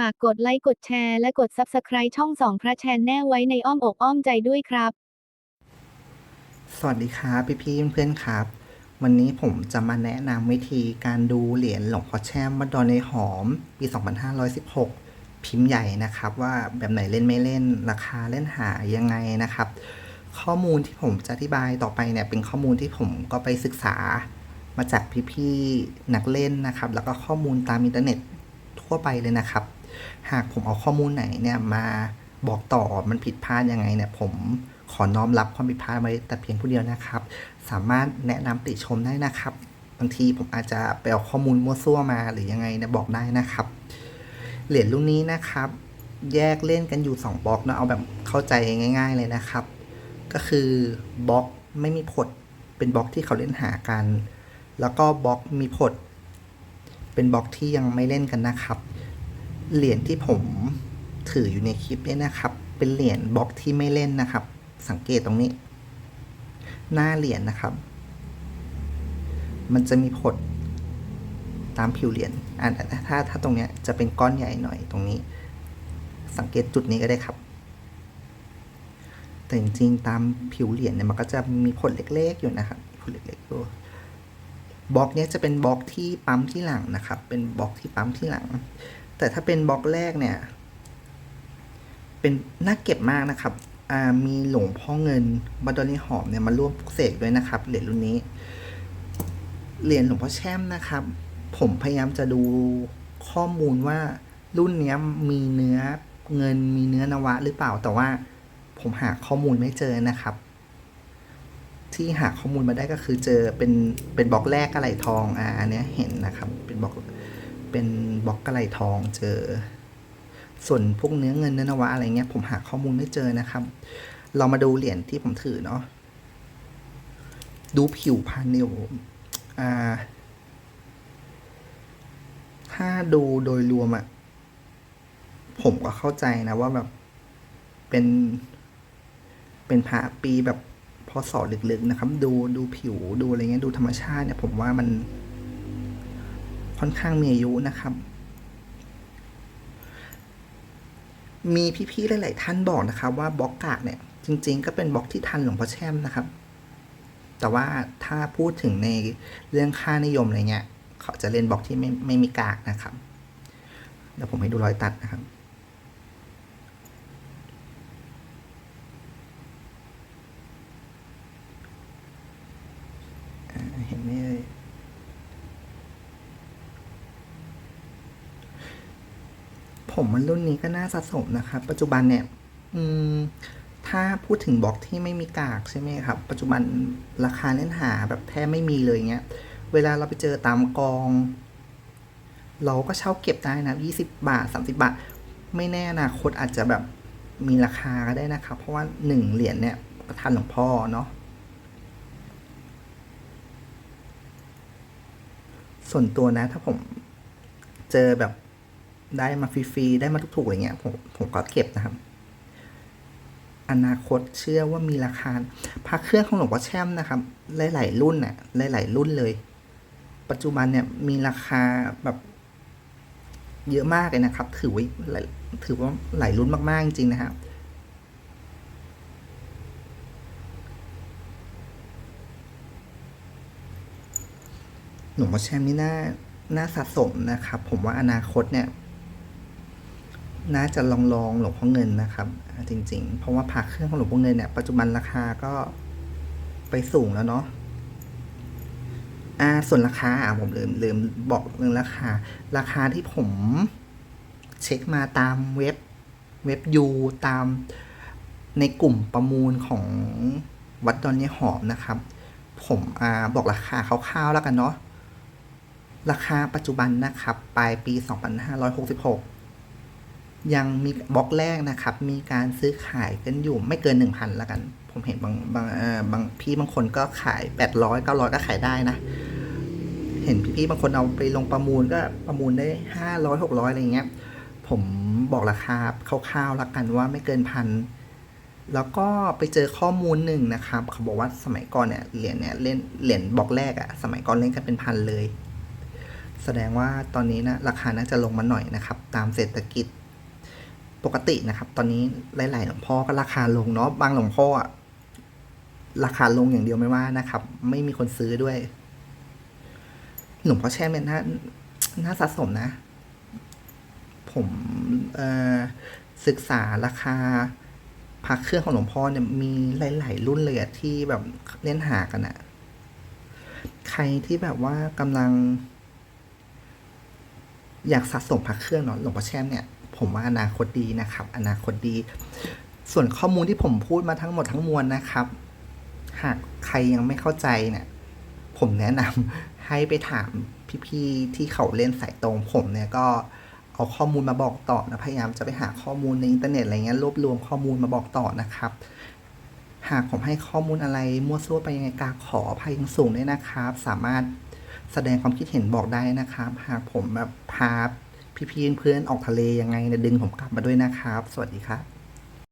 ฝากกดไลค์กดแชร์และกด Subscribe ช่องสองพระแชนแน่ไว้ในอ้อมอกอ้อมใจด้วยครับ สวัสดีครับพี่พี่เพื่อนๆครับ วันนี้ผมจะมาแนะนำวิธีการดูเหรียญหลวงพ่อแช่มวัดดอนในหอม ปี 2516 พิมพ์ใหญ่นะครับ ว่าแบบไหนเล่นไม่เล่นราคาเล่นหายังไงนะครับ ข้อมูลที่ผมจะอธิบายต่อไปเนี่ยเป็นข้อมูลที่ผมก็ไปศึกษามาจากพี่ๆนักเล่นนะครับ แล้วก็ข้อมูลตามอินเทอร์เน็ตทั่วไปเลยนะครับ หากผมเอาข้อมูลไหนเนี่ยมาบอกต่อมันผิดพลาดยังไงเนี่ยผมขอน้อมรับความผิดพลาดไว้แต่เพียงผู้เดียวนะครับ สามารถแนะนำติชมได้นะครับ บางทีผมอาจจะไปเอาข้อมูลมั่วซั่วมาหรือยังไงเนี่ยบอกได้นะครับ เหรียญรุ่นนี้นะครับ แยกเล่นกันอยู่ 2บล็อกเนอะเอาแบบเข้าใจง่าย ๆเลยนะครับ ก็คือบล็อกไม่มีผลเป็นบล็อกที่เขาเล่นหากัน แล้วก็บล็อกมีผลเป็นบล็อกที่ยังไม่เล่นกันนะครับ เหรียญที่ผมถืออยู่ในคลิปเนี่ยนะครับ เป็นเหรียญบล็อกที่ไม่เล่นนะครับ สังเกตตรงนี้ หน้าเหรียญนะครับ มันจะมีผดตามผิวเหรียญอ่าถ้าถ้าตรงเนี้ยจะเป็นก้อนใหญ่หน่อยตรงนี้ สังเกตจุดนี้ก็ได้ครับ แต่จริงๆตามผิวเหรียญเนี่ยมันก็จะมีผดเล็กๆอยู่นะครับผดเล็กๆอยู่บล็อกเนี้ยจะเป็นบล็อกที่ปั๊มที่หลังนะครับ เป็นบล็อกที่ปั๊มที่หลัง แต่ถ้าเป็นบล็อกแรกเนี่ย เป็นน่าเก็บมากนะครับมีหลวงพ่อเงินบัดดอนี่หอมเนี่ยมาร่วมปลุกเสกด้วยนะครับ เหรียญรุ่นนี้ เหรียญหลวงพ่อแช่มนะครับ ผมพยายามจะดูข้อมูลว่ารุ่นนี้มีเนื้อเงินมีเนื้อนวะหรือเปล่าแต่ว่าผมหาข้อมูลไม่เจอนะครับ ที่หาข้อมูลมาได้ก็คือเจอเป็นเป็นบล็อกแรกกระไหลทองอ่าอันเนี้ยเห็นนะครับ เป็นบล็อก เป็นบล็อกกระไหลทองเจอ ส่วนพวกเนื้อเงินเนื้อนวะอะไรเงี้ยผมหาข้อมูลไม่เจอนะครับ เรามาดูเหรียญที่ผมถือเนาะดูผิวพันธุ์เนี่ยอ่า ถ้าดูโดยรวมอะผมก็เข้าใจนะว่าแบบเป็น เป็นพระปีแบบพอสอดลึกๆนะครับ ดูดูผิวดูอะไรเงี้ยดูธรรมชาติเนี่ย ผมว่ามัน ค่อนข้างมีอายุนะครับ มีพี่ๆหลายๆท่านบอกนะครับว่าบล็อกกากเนี่ยจริง ๆ ก็เป็นบล็อกที่ทันหลวงพ่อแช่มนะครับ แต่ว่าถ้าพูดถึงในเรื่องค่านิยมอะไรเงี้ยเขาจะเล่นบล็อกที่ไม่ไม่มีกากนะครับเดี๋ยวผมให้ดูรอยตัดนะครับ อ่าเห็นไหมเอ่ย ผมมันรุ่นนี้ก็น่าสะสมนะครับ ปัจจุบันเนี่ยอืมถ้าพูดถึงบล็อกที่ไม่มีกากใช่ไหมครับ ปัจจุบันราคาเล่นหาแบบแทบไม่มีเลยเงี้ย เวลาเราไปเจอตามกอง เราก็เช่าเก็บได้นะยี่สิบาทสามสิบาท ไม่แน่อนะคตอาจจะแบบมีราคาก็ได้นะครับ เพราะว่าหนึ่งเหรียญเนี่ยประทานหลวงพ่อเนาะส่วนตัวนะถ้าผมเจอแบบ ได้มาฟรีๆ ได้มาถูกๆอะไรเงี้ยผมผมก็เก็บนะครับ อนาคตเชื่อว่ามีราคาพระเครื่องของหลวงพ่อแช่มนะครับ หลาย ๆ รุ่นน่ะหลาย ๆ รุ่นเลย ปัจจุบันเนี่ยมีราคาแบบเยอะมากเลยนะครับ ถือว่าหลายถือว่าหลายรุ่นมาก ๆ จริง ๆ นะครับหลวงพ่อแช่มนี่น่าน่าสะสมนะครับ ผมว่าอนาคตเนี่ย น่าจะลองลองหลวงพ่อเงินนะครับ จริง ๆ เพราะว่าพระเครื่องของหลวงพ่อเงินเนี่ยปัจจุบันราคาก็ไปสูงแล้วเนาะอ่าส่วนราคาอะผมลืมลืมบอกเรื่องราคา ราคาที่ผมเช็คมาตามเว็บเว็บยูตามในกลุ่มประมูลของวัดดอนยายหอมนะครับ ผมอ่าบอกราคาคร่าวๆแล้วกันเนาะราคาปัจจุบันนะครับ ปลายปี 2566 ยังมีบล็อกแรกนะครับ มีการซื้อขายกันอยู่ไม่เกิน 1,000ล้วกัน ผมเห็นบางบางเออบางพี่บางคนก็ขาย 800 900 ก็ขายได้นะ เห็นพี่ๆบางคนเอาไปลงประมูลก็ประมูลได้ 500 600 อะไรอย่างเงี้ย ผมบอกราคาคร่าวๆล้วกันว่าไม่เกินพันแล้วก็ไปเจอข้อมูลหนึ่งนะครับ เขาบอกว่าสมัยก่อนเนี่ยเหรียญเนี่ยเล่นเหรียญบล็อกแรกอะสมัยก่อนเล่นกันเป็นพันเลย แสดงว่าตอนนี้นะราคาน่าจะลงมาหน่อยนะครับ ตามเศรษฐกิจ ปกตินะครับ ตอนนี้หลาย ๆ หลวงพ่อก็ราคาลงเนาะบางหลวงพ่ออะราคาลงอย่างเดียวไม่ว่านะครับ ไม่มีคนซื้อด้วย หลวงพ่อแช่มเนี่ยน่าน่าสะสมนะ ผมศึกษาราคาพระเครื่องของหลวงพ่อเนี่ยมีหลาย ๆ รุ่นเลยอะที่แบบเล่นหากันอะใครที่แบบว่ากำลัง อยากสะสมพระเครื่องเนาะหลวงพ่อแช่มเนี่ย ผมว่าอนาคตดีนะครับ อนาคตดี ส่วนข้อมูลที่ผมพูดมาทั้งหมดทั้งมวลนะครับ หากใครยังไม่เข้าใจเนี่ยผมแนะนำให้ไปถามพี่ๆที่เขาเล่นสายตรง ผมเนี่ยก็เอาข้อมูลมาบอกต่อนะพยายามจะไปหาข้อมูลในอินเทอร์เน็ตอะไรเงี้ยรวบรวมข้อมูลมาบอกต่อนะครับ หากผมให้ข้อมูลอะไรมั่วซั่วไปยังไงกาขออภัยอยังสูงด้วยนะครับ สามารถแสดงความคิดเห็นบอกได้นะครับ หากผมแบบพา พี่ๆเพื่อนๆออกทะเลยังไงเนี่ยดึงผมกลับมาด้วยนะครับ สวัสดีครับ